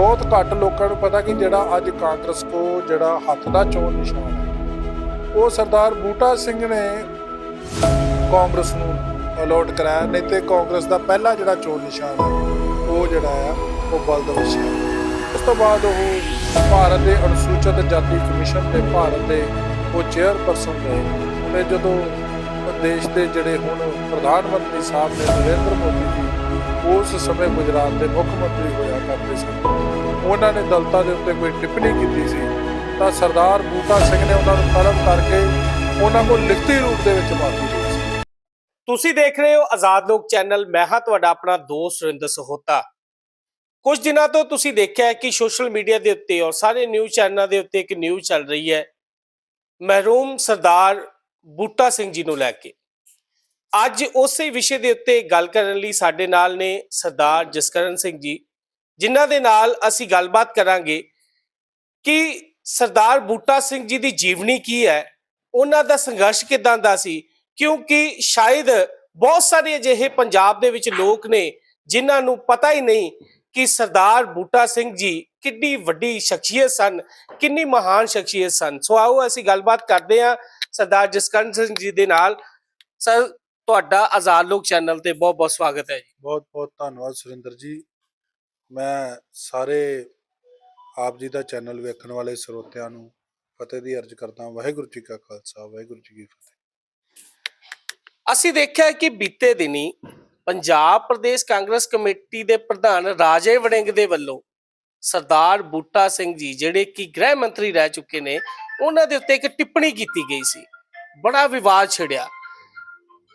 ਬਹੁਤ ਘੱਟ ਲੋਕਾਂ ਨੂੰ ਪਤਾ ਕਿ ਜਿਹੜਾ ਅੱਜ ਕਾਂਗਰਸ ਕੋ ਜਿਹੜਾ ਹੱਥ ਦਾ ਚੋਣ ਨਿਸ਼ਾਨ ਹੈ, ਉਹ ਸਰਦਾਰ ਬੂਟਾ ਸਿੰਘ ਨੇ ਕਾਂਗਰਸ ਨੂੰ ਅਲੋਟ ਕਰਾਇਆ, ਨਹੀਂ ਤੇ ਕਾਂਗਰਸ ਦਾ ਪਹਿਲਾ ਜਿਹੜਾ ਚੋਣ ਨਿਸ਼ਾਨ ਹੈ, ਉਹ ਜਿਹੜਾ ਆ, ਉਹ ਬਲਦ ਵਸਿਆ ਉਸ ਤੋਂ ਬਾਅਦ ਉਹ ਭਾਰਤ ਦੇ ਅਨੁਸੂਚਿਤ ਜਾਤੀ ਕਮਿਸ਼ਨ ਦੇ ਭਾਰਤ ਦੇ ਉਹ ਚੇਅਰਪਰਸਨ ਰਹੇ ਤੇ ਜਦੋਂ ਦੇਸ਼ ਦੇ ਜਿਹੜੇ ਹੁਣ ਪ੍ਰਧਾਨ ਮੰਤਰੀ ਸਾਹਿਬ ਨੇ ਨਰਿੰਦਰ ਮੋਦੀ ਜੀ ਉਸ ਸਮੇਂ ਗੁਜਰਾਤ ਦੇ ਮੁੱਖ ਮੰਤਰੀ ਹੋਇਆ ਕਰਦੇ ਸਨ। ਉਹਨਾਂ ਨੇ ਦਲਤਾਂ ਦੇ ਉੱਤੇ ਕੋਈ ਟਿੱਪਣੀ ਕੀਤੀ ਸੀ। ਤਾਂ ਸਰਦਾਰ ਬੂਟਾ ਸਿੰਘ ਨੇ ਉਹਨਾਂ ਨੂੰ ਤਲਬ ਕਰਕੇ ਉਹਨਾਂ ਕੋਲ ਲਿਖਤੀ ਰੂਪ ਦੇ ਵਿੱਚ ਮਾਫੀ ਲਈ ਸੀ। ਤੁਸੀਂ ਦੇਖ ਰਹੇ ਹੋ ਆਜ਼ਾਦ ਲੋਕ ਚੈਨਲ। ਮੈਂ ਹਾਂ ਤੁਹਾਡਾ ਆਪਣਾ ਦੋਸਤ ਰਿੰਦਰ ਸਹੋਤਾ। ਕੁਝ ਦਿਨਾਂ ਤੋਂ ਤੁਸੀਂ ਦੇਖਿਆ ਹੈ ਕਿ ਸੋਸ਼ਲ ਮੀਡੀਆ ਦੇ ਉੱਤੇ ਔਰ ਸਾਰੇ ਨਿਊਜ਼ ਚੈਨਲਾਂ ਦੇ ਉੱਤੇ ਇੱਕ ਨਿਊਜ਼ ਚੱਲ ਰਹੀ ਹੈ। ਮਹਿਰੂਮ ਸਰਦਾਰ ਬੂਟਾ ਸਿੰਘ ਜੀ ਨੂੰ ਲੈ ਕੇ। ਅੱਜ ਉਸੇ ਵਿਸ਼ੇ ਦੇ ਉੱਤੇ ਗੱਲ ਕਰਨ ਲਈ ਸਾਡੇ ਨਾਲ ਨੇ ਸਰਦਾਰ ਜਸਕਰਨ ਸਿੰਘ ਜੀ, ਜਿਨ੍ਹਾਂ ਦੇ ਨਾਲ ਅਸੀਂ ਗੱਲਬਾਤ ਕਰਾਂਗੇ ਕਿ ਸਰਦਾਰ ਬੂਟਾ ਸਿੰਘ ਜੀ ਦੀ ਜੀਵਨੀ ਕੀ ਹੈ, ਉਹਨਾਂ ਦਾ ਸੰਘਰਸ਼ ਕਿਦਾਂ ਦਾ ਸੀ, ਕਿਉਂਕਿ ਸ਼ਾਇਦ ਬਹੁਤ ਸਾਰੇ ਅਜਿਹੇ ਪੰਜਾਬ ਦੇ ਵਿੱਚ ਲੋਕ ਨੇ ਜਿਨ੍ਹਾਂ ਨੂੰ ਪਤਾ ਹੀ ਨਹੀਂ ਕਿ ਸਰਦਾਰ ਬੂਟਾ ਸਿੰਘ ਜੀ ਕਿੰਨੀ ਵੱਡੀ ਸ਼ਖਸੀਅਤ ਸਨ, ਕਿੰਨੀ ਮਹਾਨ ਸ਼ਖਸੀਅਤ ਸਨ। ਸੋ ਆਓ ਅਸੀਂ ਗੱਲਬਾਤ ਕਰਦੇ ਹਾਂ ਸਰਦਾਰ ਜਸਕਰਨ ਸਿੰਘ ਜੀ ਦੇ ਨਾਲ। ਸਰ ਤੁਹਾਡਾ ਆਜ਼ਾਦ ਲੋਕ ਚੈਨਲ ਤੇ ਬਹੁਤ ਬਹੁਤ ਸਵਾਗਤ ਹੈ ਜੀ। ਬਹੁਤ ਬਹੁਤ ਧੰਨਵਾਦ ਸੁਰਿੰਦਰ ਜੀ। ਮੈਂ ਸਾਰੇ ਆਪ ਜੀ ਦਾ ਚੈਨਲ ਵੇਖਣ ਵਾਲੇ ਸਰੋਤਿਆਂ ਨੂੰ ਫਤਿਹ ਦੀ ਅਰਜ਼ ਕਰਦਾ ਹਾਂ। ਵਾਹਿਗੁਰੂ ਜੀ ਕਾ ਖਾਲਸਾ ਵਾਹਿਗੁਰੂ ਜੀ ਕੀ ਫਤਿਹ। ਅਸੀਂ ਦੇਖਿਆ ਕਿ ਬੀਤੇ ਦਿਨੀ ਪੰਜਾਬ ਪ੍ਰਦੇਸ਼ ਕਾਂਗਰਸ ਕਮੇਟੀ ਦੇ ਪ੍ਰਧਾਨ ਰਾਜੇ ਵੜਿੰਗ ਦੇ ਵੱਲੋਂ ਸਰਦਾਰ ਬੂਟਾ ਸਿੰਘ ਜੀ ਜਿਹੜੇ ਕਿ ਗ੍ਰਹਿ ਮੰਤਰੀ ਰਹਿ ਚੁੱਕੇ ਨੇ ਉਹਨਾਂ ਦੇ ਉੱਤੇ ਇੱਕ ਟਿੱਪਣੀ ਕੀਤੀ ਗਈ ਸੀ। ਬੜਾ ਵਿਵਾਦ ਛਿੜਿਆ।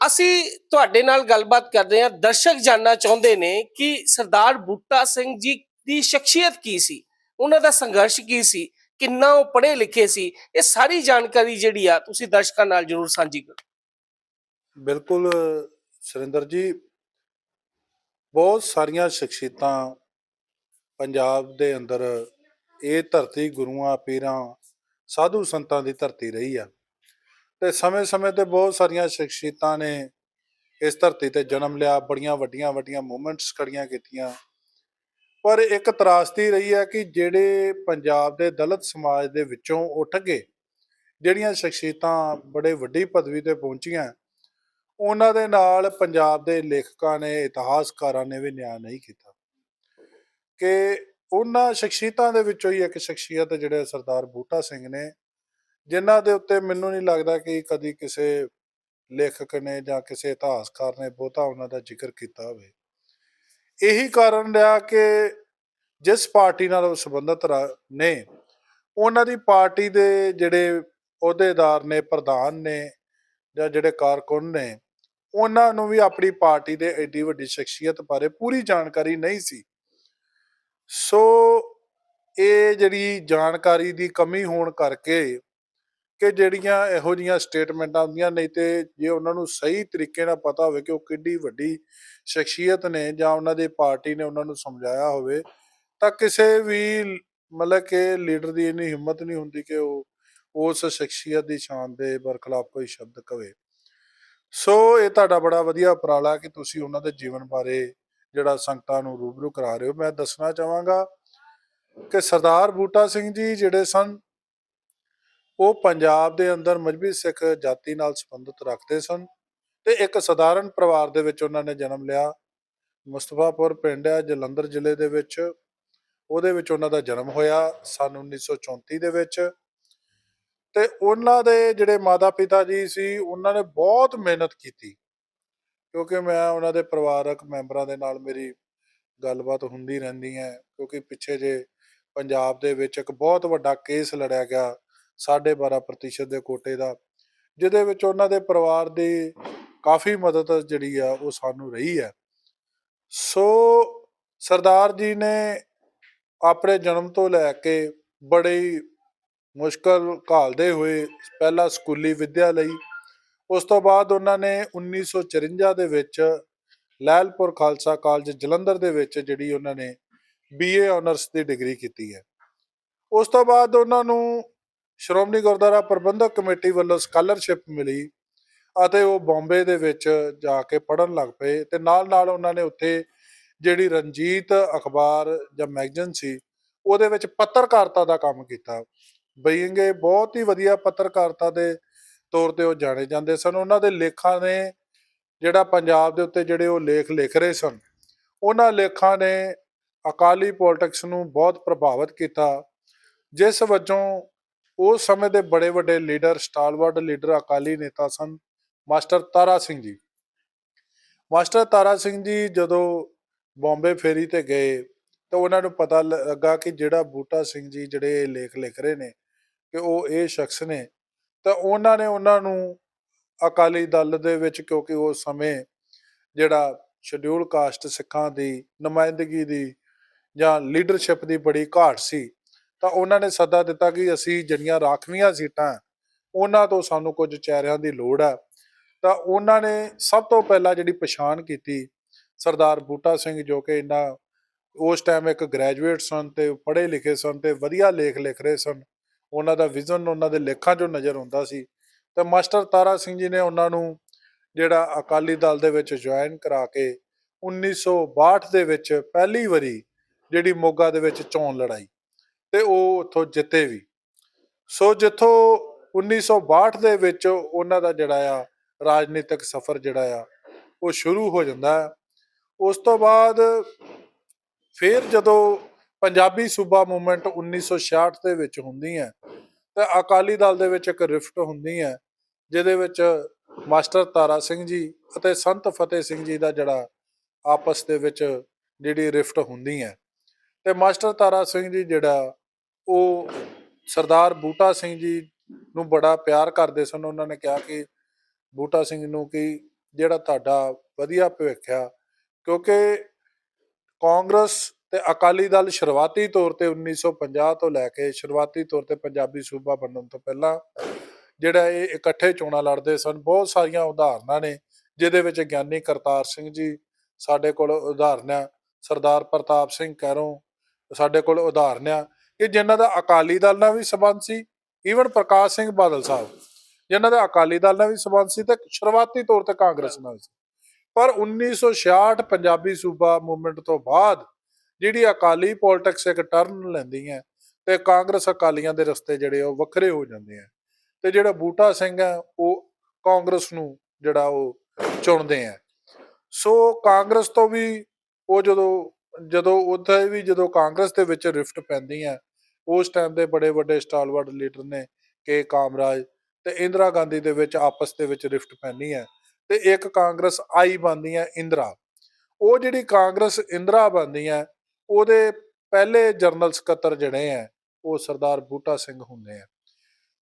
ਅਸੀਂ ਤੁਹਾਡੇ ਨਾਲ ਗੱਲਬਾਤ ਕਰਦੇ ਹਾਂ। ਦਰਸ਼ਕ ਜਾਨਣਾ ਚਾਹੁੰਦੇ ਨੇ ਕਿ ਸਰਦਾਰ ਬੂਟਾ ਸਿੰਘ ਜੀ ਦੀ ਸ਼ਖਸੀਅਤ ਕੀ ਸੀ? ਉਹਨਾਂ ਦਾ ਸੰਘਰਸ਼ ਕੀ ਸੀ? ਕਿੰਨਾ ਉਹ ਪੜ੍ਹੇ ਲਿਖੇ ਸੀ? ਇਹ ਸਾਰੀ ਜਾਣਕਾਰੀ ਜਿਹੜੀ ਆ ਤੁਸੀਂ ਦਰਸ਼ਕਾਂ ਨਾਲ ਜਰੂਰ ਸਾਂਝੀ ਕਰੋ। ਬਿਲਕੁਲ, ਸੁਰਿੰਦਰ ਜੀ, ਬਹੁਤ ਸਾਰੀਆਂ ਸ਼ਖਸੀਅਤਾਂ ਪੰਜਾਬ ਦੇ ਅੰਦਰ ਇਹ ਧਰਤੀ ਗੁਰੂਆਂ, ਪੀਰਾਂ, ਸਾਧੂ ਸੰਤਾਂ ਦੀ ਧਰਤੀ ਰਹੀ ਆ। ਤੇ ਸਮੇਂ-ਸਮੇਂ ਤੇ ਬਹੁਤ ਸਾਰੀਆਂ ਸ਼ਖਸੀਅਤਾਂ ਨੇ ਇਸ ਧਰਤੀ ਤੇ ਜਨਮ ਲਿਆ, ਬੜੀਆਂ ਵੱਡੀਆਂ ਵੱਡੀਆਂ ਮੂਵਮੈਂਟਸ ਖੜੀਆਂ ਕੀਤੀਆਂ। ਪਰ ਇੱਕ ਤਰਾਸਦੀ ਰਹੀ ਹੈ ਕਿ ਜਿਹੜੇ ਪੰਜਾਬ ਦੇ ਦਲਿਤ ਸਮਾਜ ਦੇ ਵਿੱਚੋਂ ਉੱਠ ਕੇ ਜਿਹੜੀਆਂ ਸ਼ਖਸੀਅਤਾਂ ਬੜੇ ਵੱਡੀ ਪਦਵੀ ਤੇ ਪਹੁੰਚੀਆਂ, ਉਹਨਾਂ ਦੇ ਨਾਲ ਪੰਜਾਬ ਦੇ ਲੇਖਕਾਂ ਨੇ, ਇਤਿਹਾਸਕਾਰਾਂ ਨੇ ਵੀ ਨਿਆਂ ਨਹੀਂ ਕੀਤਾ। ਕਿ ਉਹਨਾਂ ਸ਼ਖਸੀਅਤਾਂ ਦੇ ਵਿੱਚੋਂ ਹੀ ਇੱਕ ਸ਼ਖਸੀਅਤ ਜਿਹੜੇ ਸਰਦਾਰ ਬੂਟਾ ਸਿੰਘ ਨੇ ਜਿਨ੍ਹਾਂ ਦੇ ਉੱਤੇ ਮੈਨੂੰ ਨਹੀਂ ਲੱਗਦਾ ਕਿ ਕਦੀ ਕਿਸੇ ਲੇਖਕ ਨੇ ਜਾਂ ਕਿਸੇ ਇਤਿਹਾਸਕਾਰ ਨੇ ਬਹੁਤਾ ਉਹਨਾਂ ਦਾ ਜ਼ਿਕਰ ਕੀਤਾ ਹੋਵੇ। ਇਹੀ ਕਾਰਨ ਰਿਹਾ ਕਿ ਜਿਸ ਪਾਰਟੀ ਨਾਲ ਉਹ ਸੰਬੰਧਿਤ ਨੇ, ਉਹਨਾਂ ਦੀ ਪਾਰਟੀ ਦੇ ਜਿਹੜੇ ਅਹੁਦੇਦਾਰ ਨੇ, ਪ੍ਰਧਾਨ ਨੇ ਜਾਂ ਜਿਹੜੇ ਕਾਰਕੁਨ ਨੇ, ਉਹਨਾਂ ਨੂੰ ਵੀ ਆਪਣੀ ਪਾਰਟੀ ਦੇ ਐਡੀ ਵੱਡੀ ਸ਼ਖਸੀਅਤ ਬਾਰੇ ਪੂਰੀ ਜਾਣਕਾਰੀ ਨਹੀਂ ਸੀ। ਸੋ ਇਹ ਜਿਹੜੀ ਜਾਣਕਾਰੀ ਦੀ ਕਮੀ ਹੋਣ ਕਰਕੇ ਕਿ ਜਿਹੜੀਆਂ ਇਹੋ ਜੀਆਂ ਸਟੇਟਮੈਂਟਾਂ ਆਉਂਦੀਆਂ ਨਹੀਂ ਤੇ ਜੇ ਉਹਨਾਂ ਨੂੰ ਸਹੀ ਤਰੀਕੇ ਨਾਲ ਪਤਾ ਹੋਵੇ ਕਿ ਉਹ ਕਿੱਡੀ ਵੱਡੀ ਸ਼ਖਸੀਅਤ ਨੇ ਜਾਂ ਉਹਨਾਂ ਦੀ ਪਾਰਟੀ ਨੇ ਉਹਨਾਂ ਨੂੰ ਸਮਝਾਇਆ ਹੋਵੇ, ਤਾਂ ਕਿਸੇ ਵੀ ਮਤਲਬ ਕਿ ਲੀਡਰ ਦੀ ਇੰਨੀ ਹਿੰਮਤ ਨਹੀਂ ਹੁੰਦੀ ਕਿ ਉਹ ਉਸ ਸ਼ਖਸੀਅਤ ਦੀ ਸ਼ਾਨ ਦੇ ਬਰਖਲਾਫ ਕੋਈ ਸ਼ਬਦ ਕਵੇ। ਸੋ ਇਹ ਤੁਹਾਡਾ ਬੜਾ ਵਧੀਆ ਉਪਰਾਲਾ ਕਿ ਤੁਸੀਂ ਉਹਨਾਂ ਦੇ ਜੀਵਨ ਬਾਰੇ ਜਿਹੜਾ ਸੰਗਤਾਂ ਨੂੰ ਰੂਬਰੂ ਕਰਾ ਰਹੇ ਹੋ। ਮੈਂ ਦੱਸਣਾ ਚਾਹਾਂਗਾ ਕਿ ਸਰਦਾਰ ਬੂਟਾ ਸਿੰਘ ਜੀ ਜਿਹੜੇ ਸਨ ਉਹ ਪੰਜਾਬ ਦੇ ਅੰਦਰ ਮਜਬੀ ਸਿੱਖ ਜਾਤੀ ਨਾਲ ਸੰਬੰਧਿਤ ਰੱਖਦੇ ਸਨ ਤੇ ਇੱਕ ਸਧਾਰਨ ਪਰਿਵਾਰ ਦੇ ਵਿੱਚ ਉਹਨਾਂ ਨੇ ਜਨਮ ਲਿਆ। ਮੁਸਤਫਾਪੁਰ ਪਿੰਡ ਹੈ, ਜਲੰਧਰ ਜ਼ਿਲ੍ਹੇ ਦੇ ਵਿੱਚ। ਉਹਦੇ ਵਿੱਚ ਉਹਨਾਂ ਦਾ ਜਨਮ ਹੋਇਆ ਸਨ 1934 ਦੇ ਵਿੱਚ। ਤੇ ਉਹਨਾਂ ਦੇ ਜਿਹੜੇ ਮਾਤਾ ਪਿਤਾ ਜੀ ਸੀ, ਉਹਨਾਂ ਨੇ ਬਹੁਤ ਮਿਹਨਤ ਕੀਤੀ। ਕਿਉਂਕਿ ਮੈਂ ਉਹਨਾਂ ਦੇ ਪਰਿਵਾਰਕ ਮੈਂਬਰਾਂ ਦੇ ਨਾਲ ਮੇਰੀ ਗੱਲਬਾਤ ਹੁੰਦੀ ਰਹਿੰਦੀ ਹੈ, ਕਿਉਂਕਿ ਪਿੱਛੇ ਜੇ ਪੰਜਾਬ ਦੇ ਵਿੱਚ ਇੱਕ ਬਹੁਤ ਵੱਡਾ ਕੇਸ ਲੜਿਆ ਗਿਆ 12.5% ਦੇ ਕੋਟੇ ਦਾ, ਜਿਹਦੇ ਵਿੱਚ ਉਹਨਾਂ ਦੇ ਪਰਿਵਾਰ ਦੀ ਕਾਫੀ ਮਦਦ ਜਿਹੜੀ ਆ ਉਹ ਸਾਨੂੰ ਰਹੀ ਹੈ। ਸੋ ਸਰਦਾਰ ਜੀ ਨੇ ਆਪਣੇ ਜਨਮ ਤੋਂ ਲੈ ਕੇ ਬੜੇ ਮੁਸ਼ਕਲ ਘਾਲਦੇ ਹੋਏ ਪਹਿਲਾਂ ਸਕੂਲੀ ਵਿੱਦਿਆ ਲਈ, ਉਸ ਤੋਂ ਬਾਅਦ ਉਹਨਾਂ ਨੇ 1954 ਦੇ ਵਿੱਚ ਲੈਲਪੁਰ ਖਾਲਸਾ ਕਾਲਜ ਜਲੰਧਰ ਦੇ ਵਿੱਚ ਜਿਹੜੀ ਉਹਨਾਂ ਨੇ ਬੀਏ ਆਨਰਸ ਦੀ ਡਿਗਰੀ ਕੀਤੀ ਹੈ। ਉਸ ਤੋਂ ਬਾਅਦ ਉਹਨਾਂ ਨੂੰ ਸ਼੍ਰੋਮਣੀ ਗੁਰਦੁਆਰਾ ਪ੍ਰਬੰਧਕ ਕਮੇਟੀ ਵੱਲੋਂ ਸਕਾਲਰਸ਼ਿਪ ਮਿਲੀ ਅਤੇ ਉਹ ਬੰਬੇ ਦੇ ਵਿੱਚ ਜਾ ਕੇ ਪੜ੍ਹਨ ਲੱਗ ਪਏ ਤੇ ਨਾਲ ਨਾਲ ਉਹਨਾਂ ਨੇ ਉੱਥੇ ਜਿਹੜੀ ਰਣਜੀਤ ਅਖਬਾਰ ਜਾਂ ਮੈਗਜ਼ੀਨ ਸੀ, ਉਹਦੇ ਵਿੱਚ ਪੱਤਰਕਾਰਤਾ ਦਾ ਕੰਮ ਕੀਤਾ। ਬਈਂਗ ਬਹੁਤ ਹੀ ਵਧੀਆ ਪੱਤਰਕਾਰਤਾ ਦੇ ਤੌਰ ਤੇ ਉਹ ਜਾਣੇ ਜਾਂਦੇ ਸਨ। ਉਹਨਾਂ ਦੇ ਲੇਖਾਂ ਨੇ ਜਿਹੜਾ ਪੰਜਾਬ ਦੇ ਉੱਤੇ ਜਿਹੜੇ ਉਹ ਲੇਖ ਲਿਖ ਰਹੇ ਸਨ, ਉਹਨਾਂ ਲੇਖਾਂ ਨੇ ਅਕਾਲੀ ਪੋਲਿਟਿਕਸ ਨੂੰ ਬਹੁਤ ਪ੍ਰਭਾਵਿਤ ਕੀਤਾ, ਜਿਸ ਵਜੋਂ ਉਸ ਸਮੇਂ ਦੇ ਬੜੇ ਵੱਡੇ ਲੀਡਰ ਸਟਾਲਵਰਡ, ਲੀਡਰ ਅਕਾਲੀ ਨੇਤਾ ਸਨ, ਮਾਸਟਰ ਤਾਰਾ ਸਿੰਘ ਜੀ। ਮਾਸਟਰ ਤਾਰਾ ਸਿੰਘ ਜੀ ਜਦੋਂ ਬੰਬੇ ਫੇਰੀ ਤੇ ਗਏ ਤਾਂ ਉਹਨਾਂ ਨੂੰ ਪਤਾ ਲੱਗਾ ਕਿ ਜਿਹੜਾ ਬੂਟਾ ਸਿੰਘ ਜੀ ਜਿਹੜੇ ਇਹ ਲੇਖ ਲਿਖ ਰਹੇ ਨੇ ਕਿ ਉਹ ਇਹ ਸ਼ਖਸ ਨੇ, ਤਾਂ ਉਹਨਾਂ ਨੇ ਉਹਨਾਂ ਨੂੰ ਅਕਾਲੀ ਦਲ ਦੇ ਵਿੱਚ ਕਿਉਂਕਿ ਉਸ ਸਮੇਂ ਜਿਹੜਾ ਸ਼ਡਿਊਲ ਕਾਸਟ ਸਿੱਖਾਂ ਦੀ ਨੁਮਾਇੰਦਗੀ ਦੀ ਜਾਂ ਲੀਡਰਸ਼ਿਪ ਦੀ ਬੜੀ ਘਾਟ ਸੀ ਤਾਂ ਉਹਨਾਂ ਨੇ ਸੱਦਾ ਦਿੱਤਾ ਕਿ ਅਸੀਂ ਜਿਹੜੀਆਂ ਰਾਖਵੀਆਂ ਸੀਟਾਂ, ਉਹਨਾਂ ਤੋਂ ਸਾਨੂੰ ਕੁਝ ਚਿਹਰਿਆਂ ਦੀ ਲੋੜ ਹੈ। ਤਾਂ ਉਹਨਾਂ ਨੇ ਸਭ ਤੋਂ ਪਹਿਲਾਂ ਜਿਹੜੀ ਪਛਾਣ ਕੀਤੀ ਸਰਦਾਰ ਬੂਟਾ ਸਿੰਘ ਜੋ ਕਿ ਇਹਨਾਂ ਉਸ ਟਾਈਮ ਇੱਕ ਗ੍ਰੈਜੂਏਟ ਸਨ ਤੇ ਪੜ੍ਹੇ ਲਿਖੇ ਸਨ ਤੇ ਵਧੀਆ ਲੇਖ ਲਿਖ ਰਹੇ ਸਨ, ਉਹਨਾਂ ਦਾ ਵਿਜ਼ਨ ਉਹਨਾਂ ਦੇ ਲੇਖਾਂ 'ਚੋਂ ਨਜ਼ਰ ਆਉਂਦਾ ਸੀ। ਤੇ ਮਾਸਟਰ ਤਾਰਾ ਸਿੰਘ ਜੀ ਨੇ ਉਹਨਾਂ ਨੂੰ ਜਿਹੜਾ ਅਕਾਲੀ ਦਲ ਦੇ ਵਿੱਚ ਜੁਆਇਨ ਕਰਾ ਕੇ 1962 ਦੇ ਵਿੱਚ ਪਹਿਲੀ ਵਾਰੀ ਜਿਹੜੀ ਮੋਗਾ ਦੇ ਵਿੱਚ ਚੋਣ ਲੜਾਈ। ਤੇ ਉਹ ਉੱਥੋਂ ਜਿੱਤੇ ਵੀ। ਸੋ ਜਿੱਥੋਂ 1962 ਦੇ ਵਿੱਚ ਉਹਨਾਂ ਦਾ ਜਿਹੜਾ ਆ, ਰਾਜਨੀਤਿਕ ਸਫ਼ਰ ਜਿਹੜਾ ਆ, ਉਹ ਸ਼ੁਰੂ ਹੋ ਜਾਂਦਾ ਹੈ। ਉਸ ਤੋਂ ਬਾਅਦ ਫਿਰ ਜਦੋਂ ਪੰਜਾਬੀ ਸੂਬਾ ਮੂਵਮੈਂਟ 1966 ਦੇ ਵਿੱਚ ਹੁੰਦੀ ਹੈ, ਤੇ ਅਕਾਲੀ ਦਲ ਦੇ ਵਿੱਚ ਇੱਕ ਰਿਫਟ ਹੁੰਦੀ ਹੈ, ਜਿਹਦੇ ਵਿੱਚ ਮਾਸਟਰ ਤਾਰਾ ਸਿੰਘ ਜੀ ਅਤੇ ਸੰਤ ਫਤਿਹ ਸਿੰਘ ਜੀ ਦਾ ਜਿਹੜਾ ਆਪਸ ਦੇ ਵਿੱਚ ਜਿਹੜੀ ਰਿਫਟ ਹੁੰਦੀ ਹੈ। ਤੇ ਮਾਸਟਰ ਤਾਰਾ ਸਿੰਘ ਜੀ ਜਿਹੜਾ ਉਹ ਸਰਦਾਰ ਬੂਟਾ ਸਿੰਘ ਜੀ ਨੂੰ ਬੜਾ ਪਿਆਰ ਕਰਦੇ ਸਨ। ਉਹਨਾਂ ਨੇ ਕਿਹਾ ਕਿ ਬੂਟਾ ਸਿੰਘ ਨੂੰ ਕਿ ਜਿਹੜਾ ਤੁਹਾਡਾ ਵਧੀਆ ਭਵਿੱਖ ਆ, ਕਿਉਂਕਿ ਕਾਂਗਰਸ ਤੇ ਅਕਾਲੀ ਦਲ ਸ਼ੁਰੂਆਤੀ ਤੌਰ ਤੇ 1950 ਤੋਂ ਲੈ ਕੇ ਸ਼ੁਰੂਆਤੀ ਤੌਰ ਤੇ ਪੰਜਾਬੀ ਸੂਬਾ ਬਣਨ ਤੋਂ ਪਹਿਲਾਂ ਜਿਹੜਾ ਇਹ ਇਕੱਠੇ ਚੋਣਾਂ ਲੜਦੇ ਸਨ। ਬਹੁਤ ਸਾਰੀਆਂ ਉਦਾਹਰਨਾਂ ਨੇ, ਜਿਹਦੇ ਵਿੱਚ ਗਿਆਨੀ ਕਰਤਾਰ ਸਿੰਘ ਜੀ ਸਾਡੇ ਕੋਲ ਉਦਾਹਰਨ ਆ ਸਰਦਾਰ ਪ੍ਰਤਾਪ ਸਿੰਘ ਕੈਰੋਂ ਸਾਡੇ ਕੋਲ ਉਦਾਹਰਨ ਆ ਕਿ ਜਿਨ੍ਹਾਂ ਦਾ ਅਕਾਲੀ ਦਲ ਨਾਲ ਵੀ ਸੰਬੰਧ ਸੀ ਈਵਨ ਪ੍ਰਕਾਸ਼ ਸਿੰਘ ਬਾਦਲ ਸਾਹਿਬ, ਜਿਨ੍ਹਾਂ ਦਾ ਅਕਾਲੀ ਦਲ ਨਾਲ ਵੀ ਸੰਬੰਧ ਸੀ ਤੇ ਸ਼ੁਰੂਆਤੀ ਤੌਰ ਤੇ ਕਾਂਗਰਸ ਨਾਲ ਸੀ। ਪਰ 1966 ਪੰਜਾਬੀ ਸੂਬਾ ਮੂਵਮੈਂਟ ਤੋਂ ਬਾਅਦ ਜਿਹੜੀ ਅਕਾਲੀ ਪੋਲਿਟਿਕਸ ਇੱਕ ਟਰਨ ਲੈਂਦੀ ਹੈ ਤੇ ਕਾਂਗਰਸ ਅਕਾਲੀਆਂ ਦੇ ਰਸਤੇ ਜਿਹੜੇ ਉਹ ਵੱਖਰੇ ਹੋ ਜਾਂਦੇ ਆ। ਤੇ ਜਿਹੜਾ ਬੂਟਾ ਸਿੰਘ ਹੈ, ਉਹ ਕਾਂਗਰਸ ਨੂੰ ਜਿਹੜਾ ਉਹ ਚੁਣਦੇ ਆ। ਸੋ ਕਾਂਗਰਸ ਤੋਂ ਵੀ ਉਹ ਜਦੋਂ ਜਦੋਂ ਉੱਥੇ ਵੀ ਜਦੋਂ ਕਾਂਗਰਸ ਦੇ ਵਿੱਚ ਰਿਫਟ ਪੈਂਦੀ ਹੈ ਉਸ ਟਾਈਮ ਦੇ ਬੜੇ ਵੱਡੇ ਸਟਾਲਵਰਡ ਲੀਡਰ ਨੇ ਕੇ ਕਾਮਰਾਜ ਤੇ ਇੰਦਰਾ ਗਾਂਧੀ ਦੇ ਵਿੱਚ ਆਪਸ ਦੇ ਵਿੱਚ ਰਿਫਟ ਪੈਂਦੀ ਹੈ ਤੇ ਇੱਕ ਕਾਂਗਰਸ ਆਈ ਬਣਦੀ ਹੈ ਇੰਦਰਾ। ਉਹ ਜਿਹੜੀ ਕਾਂਗਰਸ ਇੰਦਰਾ ਬਣਦੀ ਹੈ, ਉਹਦੇ ਪਹਿਲੇ ਜਨਰਲ ਸਕੱਤਰ ਜਿਹੜੇ ਆ ਉਹ ਸਰਦਾਰ ਬੂਟਾ ਸਿੰਘ ਹੁੰਦੇ ਆ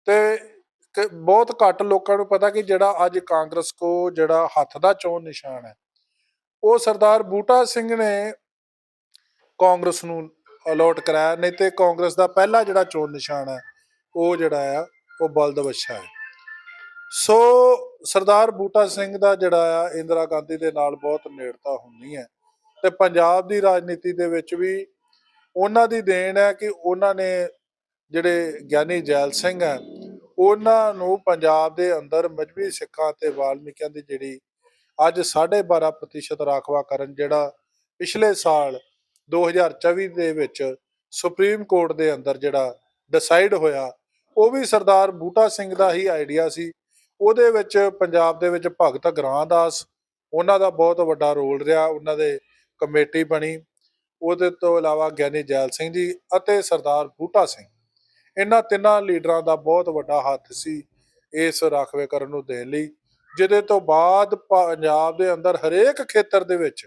ਤੇ ਬਹੁਤ ਘੱਟ ਲੋਕਾਂ ਨੂੰ ਪਤਾ ਕਿ ਜਿਹੜਾ ਅੱਜ ਕਾਂਗਰਸ ਕੋ ਜਿਹੜਾ ਹੱਥ ਦਾ ਚੋਣ ਨਿਸ਼ਾਨ ਹੈ, ਉਹ ਸਰਦਾਰ ਬੂਟਾ ਸਿੰਘ ਨੇ ਕਾਂਗਰਸ ਨੂੰ ਅਲੋਟ ਕਰਾਇਆ, ਨਹੀਂ ਤੇ ਕਾਂਗਰਸ ਦਾ ਪਹਿਲਾ ਜਿਹੜਾ ਚੋਣ ਨਿਸ਼ਾਨ ਹੈ, ਉਹ ਜਿਹੜਾ ਆ, ਉਹ ਬਲਦਵਸ਼ਾ ਹੈ। ਸੋ ਸਰਦਾਰ ਬੂਟਾ ਸਿੰਘ ਦਾ ਜਿਹੜਾ ਆ, ਇੰਦਰਾ ਗਾਂਧੀ ਦੇ ਨਾਲ ਬਹੁਤ ਨੇੜਤਾ ਹੁੰਦੀ ਹੈ ਤੇ ਪੰਜਾਬ ਦੀ ਰਾਜਨੀਤੀ ਦੇ ਵਿੱਚ ਵੀ ਉਹਨਾਂ ਦੀ ਦੇਣ ਹੈ ਕਿ ਉਹਨਾਂ ਨੇ ਜਿਹੜੇ ਗਿਆਨੀ ਜੈਲ ਸਿੰਘ ਹੈ, ਉਹਨਾਂ ਨੂੰ ਪੰਜਾਬ ਦੇ ਅੰਦਰ ਮਜਬੀ ਸਿੱਖਾਂ ਤੇ ਵਾਲਮੀਕਿਆਂ ਦੀ ਜਿਹੜੀ ਅੱਜ 12.5% ਰਾਖਵਾ ਕਰਨ ਜਿਹੜਾ ਪਿਛਲੇ ਸਾਲ 2024 ਦੇ ਵਿੱਚ ਸੁਪਰੀਮ ਕੋਰਟ ਦੇ ਅੰਦਰ ਜਿਹੜਾ ਡਿਸਾਈਡ ਹੋਇਆ, ਉਹ ਵੀ ਸਰਦਾਰ ਬੂਟਾ ਸਿੰਘ ਦਾ ਹੀ ਆਈਡੀਆ ਸੀ। ਉਹਦੇ ਵਿੱਚ ਪੰਜਾਬ ਦੇ ਵਿੱਚ ਭਗਤ ਗ੍ਰਾਂਦਾਸ ਉਹਨਾਂ ਦਾ ਬਹੁਤ ਵੱਡਾ ਰੋਲ ਰਿਹਾ, ਉਹਨਾਂ ਦੇ ਕਮੇਟੀ ਬਣੀ। ਉਹਦੇ ਤੋਂ ਇਲਾਵਾ ਗਿਆਨੀ ਜੈਲ ਸਿੰਘ ਜੀ ਅਤੇ ਸਰਦਾਰ ਬੂਟਾ ਸਿੰਘ। ਇਹਨਾਂ ਤਿੰਨਾਂ ਲੀਡਰਾਂ ਦਾ ਬਹੁਤ ਵੱਡਾ ਹੱਥ ਸੀ ਇਸ ਰਾਖਵੇਕਰਨ ਨੂੰ ਦੇਣ ਲਈ, ਜਿਹਦੇ ਤੋਂ ਬਾਅਦ ਪੰਜਾਬ ਦੇ ਅੰਦਰ ਹਰੇਕ ਖੇਤਰ ਦੇ ਵਿੱਚ